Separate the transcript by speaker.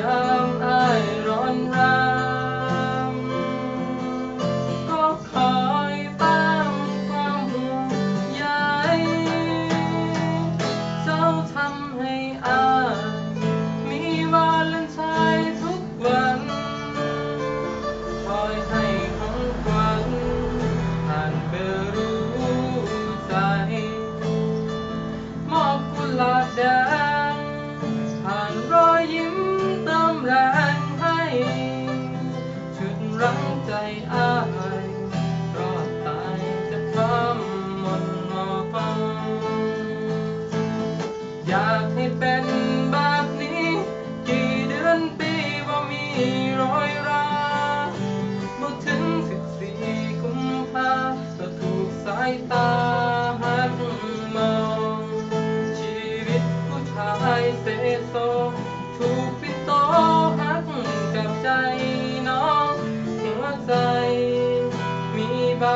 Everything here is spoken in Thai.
Speaker 1: Yeah. รอยร้าเมื่อถึงสิบสี่กุมภาก็ถูกสายตาหันมองชีวิตผู้ชายเสโซถูกปิดโตหักกับใจน้องหัวใจมีใบ